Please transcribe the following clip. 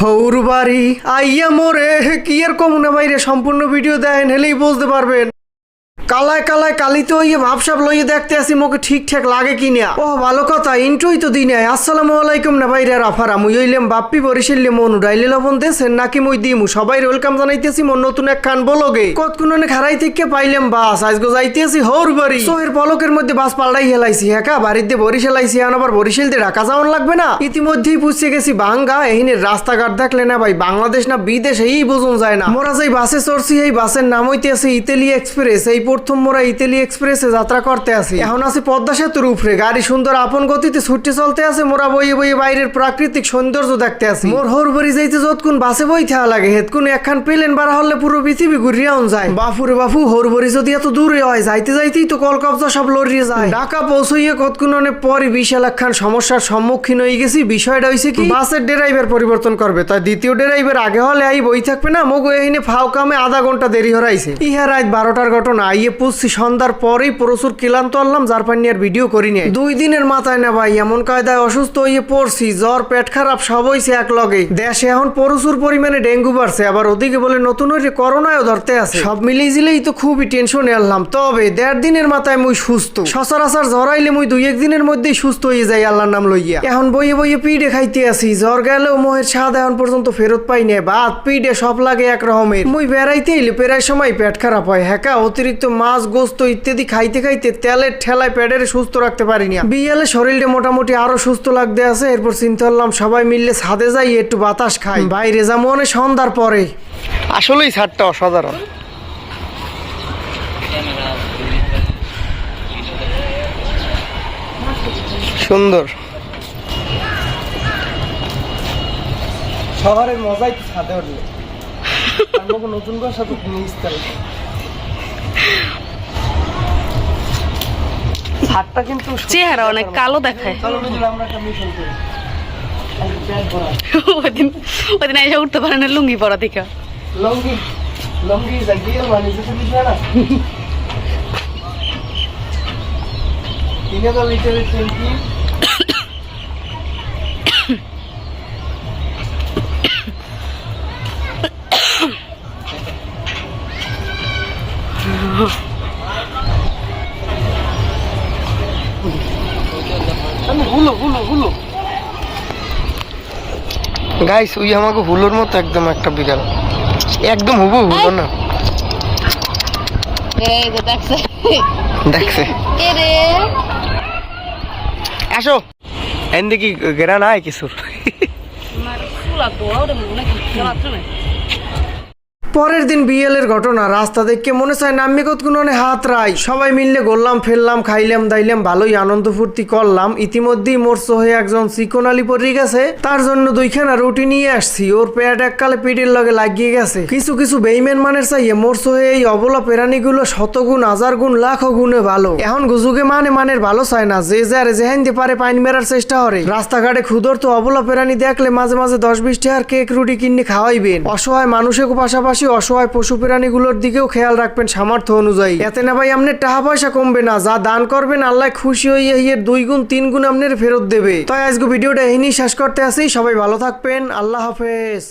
হৌর বাড়ি আইয়া মোরে কি আর না বাইরে সম্পূর্ণ ভিডিও দেখেন হেলেই বুঝতে পারবেন। কালায় কালায় কালিতে ওই ভাবসাব লইয়ে দেখতে আসি, মোকে ঠিকঠাক লাগে কিনা। ও ভালো কথা ইন্ট্রোই তো দিনে আসসালামু আলাইকুম না বাইরে রাফারা, মুই হইলাম বাপ্পি বরিশাল্লে মন। উড়াইলে লবণ দেশেন নাকি মুই দিমু? সবাই ওয়েলকাম জানাইতেছি মোর নতুন এক খান বলগে। কতক্ষণ খারাই থেকে পাইলাম বাস, আজগো যাইতেছি হৌর বাড়ি সোহের পলকের মধ্যে বাস পাল্টাই হেলাইছি, একা বাড়িতে বরিশাল আইছি এখন আবার বরিশাল দিয়ে ঢাকা যাওয়ান লাগবে না? ইতিমধ্যেই পুষছে গেছি বাঙ্গা, এহিনের রাস্তাঘাট দেখলে না ভাই, বাংলাদেশ না বিদেশ, এই বুঝুন যায় না। মোরা যেই বাসে চড়ছি, এই বাসের নাম হইতে আছে ইতালি এক্সপ্রেস, এই প্রথম মোরা ইতালি এক্সপ্রেসে যাত্রা করতে আছি এখন আছি পদ্মা সেতুর উপরে। গাড়ি সুন্দর আপন গতিতে ছুটে চলতে আছে, মোরা বইয়ে বইয়ে বাইরের প্রাকৃতিক সৌন্দর্য দেখতে আছি মোর হর ভরি যাইতে যতক্ষণ বাসে বই থাকা লাগে, হেতকুন একখান পেলেন বাড়া হলে পুরো পৃথিবী ঘুরিয়াও যায়। বাপুরে বাপু হর ভরি যদি এত দূরে হয়, যাইতে যাইতেই তো কলকাতা সব লড়িয়ে যায়। ঢাকা পৌঁছইয়ে কতক্ষণ অনেক পরই বিশাল একখান সমস্যার সম্মুখীন হয়ে গেছি। বিষয়টা হয়েছে কি, বাসের ড্রাইভার পরিবর্তন করবে, তাই দ্বিতীয় ড্রাইভার আগে হলে আই বই থাকবে না, মগো এহিনে ফাও কামে আধা ঘণ্টা দেরি হরাইছে। ইহা রাত বারোটার ঘটনা আইয়ে পুষছি, সন্ধ্যার পরেই প্রচুর ক্লান্ত আনলাম যার পানি আর ভিডিও করি নাই। দুই দিনের মাথায় না ভাই, এমন কায়দায় অসুস্থ হয়ে পড়ছি, জ্বর, পেট খারাপ, সব হইছে এক লগে। দেশে এখন প্রচুর পরিমাণে ডেঙ্গু বাড়ছে, আবার ওদিকে বলে নতুন হয়ে করোনায় ধরতে আছে। সব মিলিয়ে জিলেই তো খুবই টেনশনে আনলাম। তবে দেড় দিনের মাথায় মুই সুস্থ। সচরাচর জ্বরাইলে মুই দুই একদিনের মধ্যেই সুস্থ হয়ে যাই আল্লাহর নাম লইয়া। এখন বইয়ে বইয়ে পিঠে খাইতে আসি জ্বর গেলেও মোহের স্বাদ এখন পর্যন্ত ফেরত পাই না ভাত পিঠে সব লাগে এক রকমের মুই বেড়াইতে এলে প্রায় সময় পেট খারাপ হয় হ্যাঁ অতিরিক্ত মাছ গোস্ত ইত্যাদি খাইতে খাইতে তেলের ঠেলায় পেটের সুস্থ রাখতে পারি না বিয়ালে শরীরটা মোটামুটি আরও সুস্থ লাগতে আছে। এরপর চিন্তা করলাম সবাই মিললে ছাদে যাই একটু বাতাস খাই। বাইরে যা মনে সন্ধ্যার পরে। আসলেই ছাদটা অসাধারণ। সুন্দর। শহরের মজাই তো ছাদে উঠলে। নতুন করে সাথে ছাদটা কিন্তু চেহারা অনেক কালো দেখায়। ওইদিন ওইদিন এসে উঠতে পারে না লুঙ্গি পরা দেখা। লঙ্গি লঙ্গি জাগিয়ে মানে যেতে না। তিন হুলো হুলো হুলো। গাইস ওই আমাকে হুলোর মতো একদম একটা বিড়াল। একদম হুবু হুলো না। দেখছে। আসো। এন দেখি গেরা নাই কিছু। পরের দিন বিয়েলের ঘটনা, রাস্তা দেখে মনে চায় নাম্মি কতক্ষণে হাত রাই। সবাই মিললে গড়লাম, ফেললাম, খাইলাম, দাইলাম, ভালোই আনন্দ ফুর্তি করলাম। ইতিমধ্যেই মোর হয়ে একজন চিকন আলি পড়ে গেছে। তার জন্য দুইখানা রুটি নিয়ে আসছি। ওর পেট এককালে পিঠের লগে লাগিয়ে গেছে। কিছু কিছু বেইমেন মানের চাইয়ে মোর হয়ে এই অবলা প্রাণীগুলো শতগুণ হাজার গুণ লাখ গুণে ভালো। এখন গুজুগে মানে মানের ভালো চায় না। যে যারে যেহেন দিয়ে পারে পাইন মেরার চেষ্টা করে রাস্তাঘাটে ক্ষুদর তো অবলা প্রাণী দেখলে মাঝে মাঝে দশ বিশ টাকার কেক, রুটি কিনে খাওয়াইবেন। অসহায় মানুষের পাশাপাশি অসহায় পশু প্রাণীগুলোর দিকেও খেয়াল রাখবেন সামর্থ্য অনুযায়ী। এতে না ভাই আপনার টাকা পয়সা কমবে না, যা দান করবেন আল্লাহ খুশি হয়ে এর দুই গুণ, তিন গুণ আপনার ফেরত দেবে। তাই আজকে ভিডিওটা এই নিয়ে শেষ করতে আসি, সবাই ভালো থাকবেন, আল্লাহ হাফেজ।